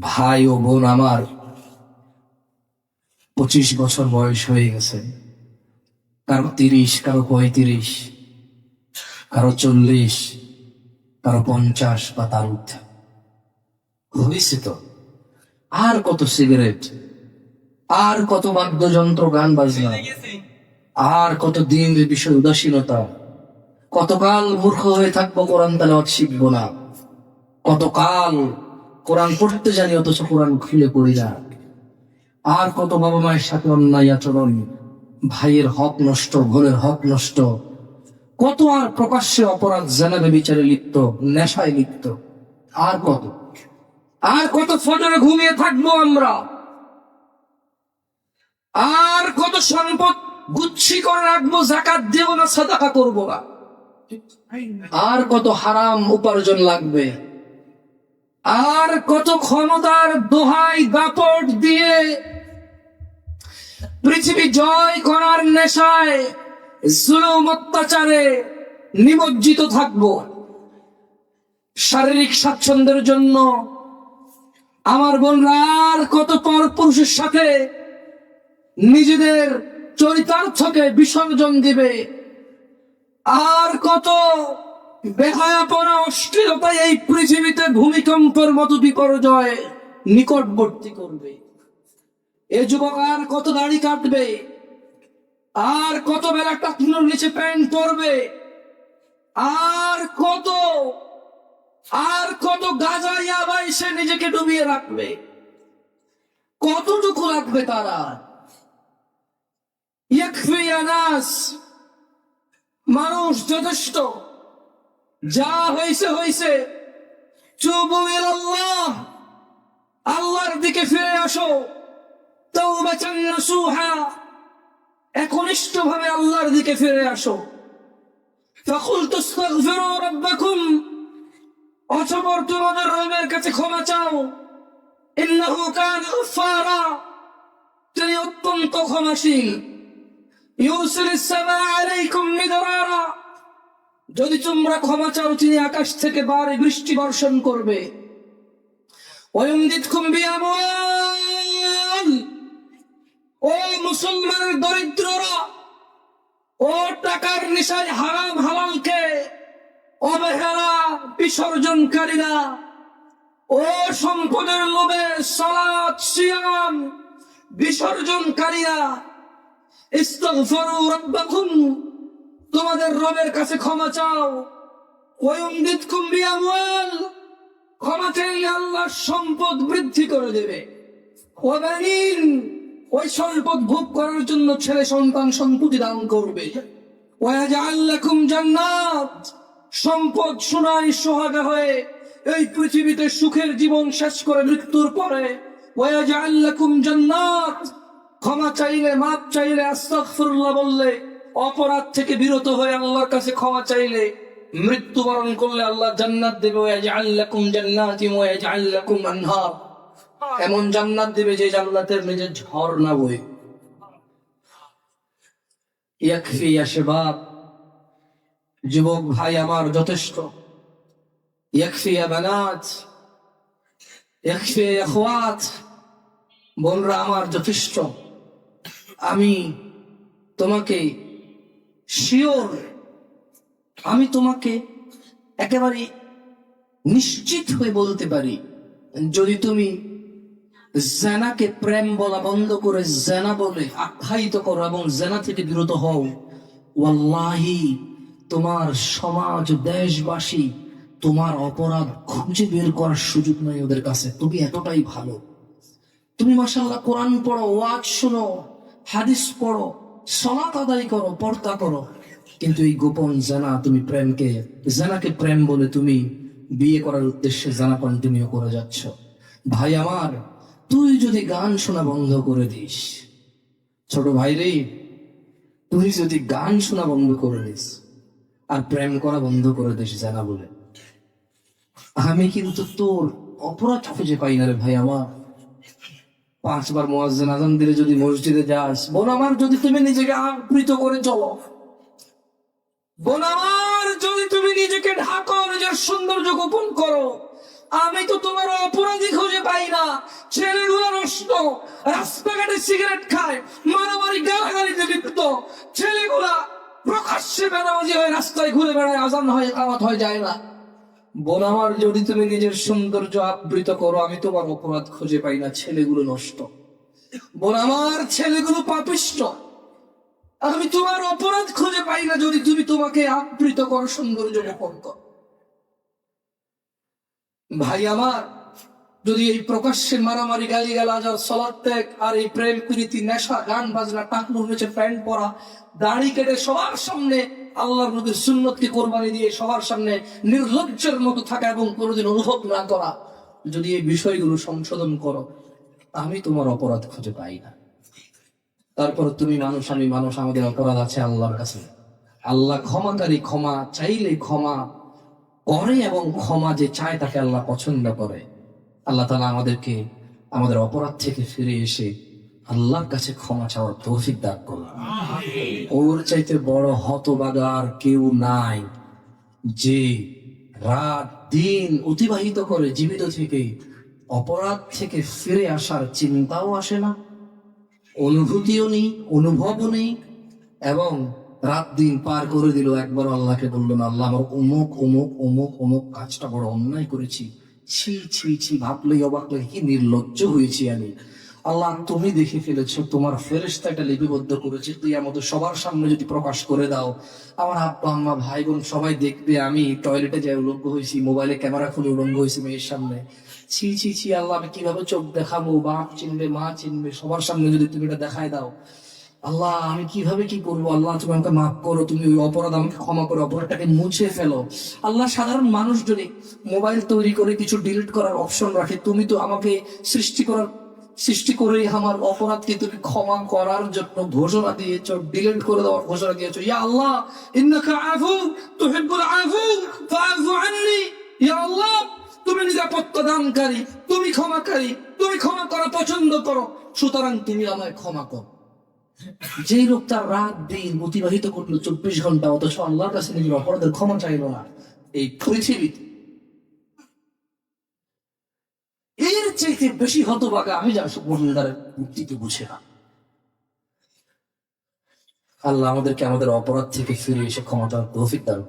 ভাই ও বোন আমার পঁচিশ বছর বয়স হয়ে গেছে। কারও তিরিশ, কারও পঁয়ত্রিশ, কারও চল্লিশ, কারও পঞ্চাশ বা তার ঊর্ধ্বে। হয়েছে তো? আর কত সিগারেট? আর কত বাদ্যযন্ত্র গান বাজনা? আর কত দিন বিষয় উদাসীনতা? কতকাল মূর্খ হয়ে থাকব কোরআন তালাওয়াত শিখব না? কতকাল কোরআন পড়তে জানি, অথচ কোরআন খুলে পড়ি না। আর কত বাবা মায়ের সাথে অন্যায় আচরণ, ভাইয়ের হক নষ্ট, বোনের হক নষ্ট। কত আর প্রকাশ্যে অপরাধ জানাবে বিচারে লিপ্ত, নেশায় লিপ্ত। আর কত? আর কত ফজরে ঘুমিয়ে থাকব আমরা? আর কত সম্পদ গুচ্ছি করে রাখব, জাকাত দেব না, সাদাকা করব না? আর কত হারাম উপার্জন লাগবে? আর কত ক্ষমতার দোহাই দাপট দিয়ে পৃথিবী জয় করার নেশায় জুলুম অত্যাচারে নিমজ্জিত থাকব। শারীরিক স্বাচ্ছন্দ্যের জন্য আমার বোনরা আর কত পর পুরুষের সাথে নিজেদের চরিতার্থকে বিসর্জন দিবে। আর কত বেহায়াপনা অশ্লীলতায় এই পৃথিবীতে ভূমিকম্পের মতো বিপর্যয় নিকটবর্তী করবে। এ যুবক আর কত দাড়ি কাটবে? আর কত বেলা টাকনুর নিচে প্যান্ট পরবে? আর কত আর কত গাজাই আবাই সে নিজেকে ডুবিয়ে রাখবে? কতটুকু রাখবে তারা? মানুষ যথেষ্ট। যা হয়েছে হয়েছে। চুবু আল্লাহ আল্লাহর দিকে ফিরে আসো। তৌবা সুহা হ্যাঁ। একনিষ্ঠ ভাবে আল্লাহর দিকে ফিরে আসো। ফকুল তুস্তাগফিরু রাব্বাকুম। অথবা তোমাদের রবের কাছে ক্ষমা চাও। ইন্নাহু কান গফফারা। তিনি অত্যন্ত ক্ষমাশীল। ইউসিলিস সামা আলাইকুম মিদরারা। যদি তোমরা ক্ষমা চাও, তিনি আকাশ থেকে বারে বৃষ্টি বর্ষণ করবে। ও মুসলমানের দরিদ্ররা, ও টাকার নিশায় হারাম হালালকে অবহেলা, বিসর্জনকারীরা, ও সম্পদের লোভে সালাত, সিয়াম, বিসর্জনকারীরা, ইস্তাগফিরু রাব্বাকুম। তোমাদের রবের কাছে ক্ষমা চাও। ওয়ুমদিদকুম বিআমওয়াল ক্ষমা চাইলে আল্লাহ সম্পদ বৃদ্ধি করে দেবে। ওই সম্পদ ভোগ করার জন্য ছেলে সন্তান সম্পত্তি দান করবে। ওয়াজাআল লাকুম জান্নাত, সম্পদ সোনায় সোহাগা হয়ে এই পৃথিবীতে সুখের জীবন শেষ করে মৃত্যুর পরে ওয়াজাআল লাকুম জান্নাত, ক্ষমা চাইলে, মাপ চাইলে আস্তাগফিরুল্লাহ বললে অপরাধ থেকে বিরত হয়ে আল্লাহর কাছে ক্ষমা চাইলে মৃত্যুবরণ করলে আল্লাহ জান্নাত দেবে এমন জান্নাত দেবে যে জান্নাতের নিজের ঝর্ণা বই ইয়াকফি ইয়া যুবক ভাই আমার যথেষ্ট। বোনরা আমার যথেষ্ট। আমি তোমাকে শিওর আমি তোমাকে একেবারে নিশ্চিত হয়ে বলতে পারি, যদি তুমি জেনাকে প্রেম বলা বন্ধ করে জেনা বলে আখ্যায়িত করো এবং জেনা থেকে বিরত হও, ওয়াল্লাহি, তোমার সমাজ, দেশবাসী তোমার অপরাধ খুঁজে বের করার সুযোগ নাই ওদের কাছে, তুমি এতটাই ভালো। তুমি মাসাল্লাহ কোরআন পড়ো, ওয়াজ শোনো, হাদিস পড়ো সলাত আদায় করো, পর্দা করো। কিন্তু এই গোপন জানা, তুমি প্রেমকে, জানাকে প্রেম বলে তুমি বিয়ে করার উদ্দেশ্যে জানা কন্টিনিউ করে যাচ্ছ। ভাই আমার, তুই যদি গান শোনা বন্ধ করে দিস, ছোট ভাই রে, তুই যদি গান শোনা বন্ধ করে দিস, আর প্রেম করা বন্ধ করে দিস জানা বলে। আমি কিন্তু তোর অপরাধ খুঁজে পাই না রে ভাই আমার। পাঁচবার মোয়াজ্জেন আজান দিলে যদি মসজিদে যাস বোন আমার যদি তুমি নিজেকে আবৃত করে চলো। বোন আমার যদি তুমি নিজেকে ঢাকো, নিজের সৌন্দর্য গোপন করো, আমি তো তোমার অপরাধী খুঁজে পাই না। ছেলেগুলো নষ্ট, রাস্তাঘাটে সিগারেট খায়, মারামারি, গালাগালিতে লিপ্ত। ছেলেগুলা প্রকাশ্যে বেড়াবাজি হয় রাস্তায় ঘুরে বেড়ায় আজান হয় কামাত হয় যায় না। বোন আমার, যদি তুমি নিজের সৌন্দর্য আবৃত করো, আমি তোমার অপরাধ খুঁজে পাই না, ছেলেগুলো নষ্ট। বোন আমার, ছেলেগুলো পাপিষ্ট। আমি তোমার অপরাধ খুঁজে পাই না, যদি তুমি তোমাকে আবৃত করো, সৌন্দর্য গোপন করো। ভাই আমার, যদি এই প্রকাশ্যে মারামারি গালি গালাজ আর সলাদ ত্যাগ আর এই প্রেম প্রীতি নেশা গান বাজনা টাকলু হয়েছে, প্যান্ট পরা, দাড়ি কেটে সবার সামনে আল্লাহর নবীর সুন্নতকে কোরবানি দিয়ে সবার সামনে নির্লজ্জের মতো থাকা এবং কোনোদিন অনুভব না করা। যদি এই বিষয়গুলো সংশোধন করো, আমি তোমার অপরাধ খুঁজে পাই না। তারপর তুমি মানুষ, আমি মানুষ, আমাদের অপরাধ আছে আল্লাহর কাছে। আল্লাহ ক্ষমাকারী ক্ষমা চাইলে ক্ষমা করে এবং ক্ষমা যে চায় তাকে আল্লাহ পছন্দ করে। আল্লাহ তালা আমাদেরকে, আমাদের অপরাধ থেকে ফিরে এসে আল্লাহর কাছে ক্ষমা চাওয়ার তৌফিক দান করল ওর চাইতে বড় হতবাগা আর কেউ নাই যে রাত দিন অতিবাহিত করে, জীবিত থেকে, অপরাধ থেকে ফিরে আসার চিন্তাও আসে না, অনুভূতিও নেই, অনুভবও নেই, এবং রাত দিন পার করে দিল, একবার আল্লাহকে বলল না আল্লাহ, আমার অমুক অমুক অমুক অমুক কাজটা বড় অন্যায় করেছি। ছি ছি ছি, ভাবলেই অবাক লাগে কি নির্লজ্জ হয়েছি আমি। আল্লাহ তুমি দেখে ফেলেছো, তোমার ফেরেস্তা এটা লিপিবদ্ধ করেছে তুই আমাদের সবার সামনে যদি প্রকাশ করে দাও। আমার আব্বা, আম্মা ভাই বোন সবাই দেখবে, আমি টয়লেটে যাই উলঙ্গ হয়েছি, মোবাইলে ক্যামেরা খুলে উলঙ্গ হয়েছি মেয়ের সামনে। ছি ছি ছি, আল্লাহ, আমি কীভাবে চোখ দেখাবো? বাপ চিনবে, মা চিনবে, সবার সামনে যদি তুমি এটা দেখায় দাও। আল্লাহ, আমি কীভাবে কি করব? আল্লাহ, তুমি আমাকে মাফ করো, তুমি ওই অপরাধ আমাকে ক্ষমা করো, অপরাধটাকে মুছে ফেলো। আল্লাহ, সাধারণ মানুষ যদি মোবাইল তৈরি করে কিছু ডিলিট করার অপশন রাখে, তুমি তো আমাকে সৃষ্টি করার সৃষ্টি করে আমার অপরাধকে তুমি ক্ষমা করার জন্য ঘোষণা দিয়েছ ডিলিট করে দেওয়ার ঘোষণা দিয়েছ। ইয়া আল্লাহ, ইন্নাকা আফু, তুহিব্বুল আফু, ফাআফু আন্নি। ইয়া আল্লাহ, তুমি নিরাপত্তা দানকারী তুমি ক্ষমাকারী, তুমি ক্ষমা করা পছন্দ করো, সুতরাং তুমি আমায় ক্ষমা করো। যেই লোক তার রাত দিন অতিবাহিত করল চব্বিশ ঘণ্টা, অথচ আল্লাহর কাছে নিজের অপরাধের ক্ষমা চাইল না, এই পৃথিবীতে চাইতে বেশি হতবাগা আমি যা মুক্তি মুক্তিকে বুঝে না। আল্লাহ আমাদেরকে আমাদের অপরাধ থেকে ফিরে এসে ক্ষমতা তৌফিক দান।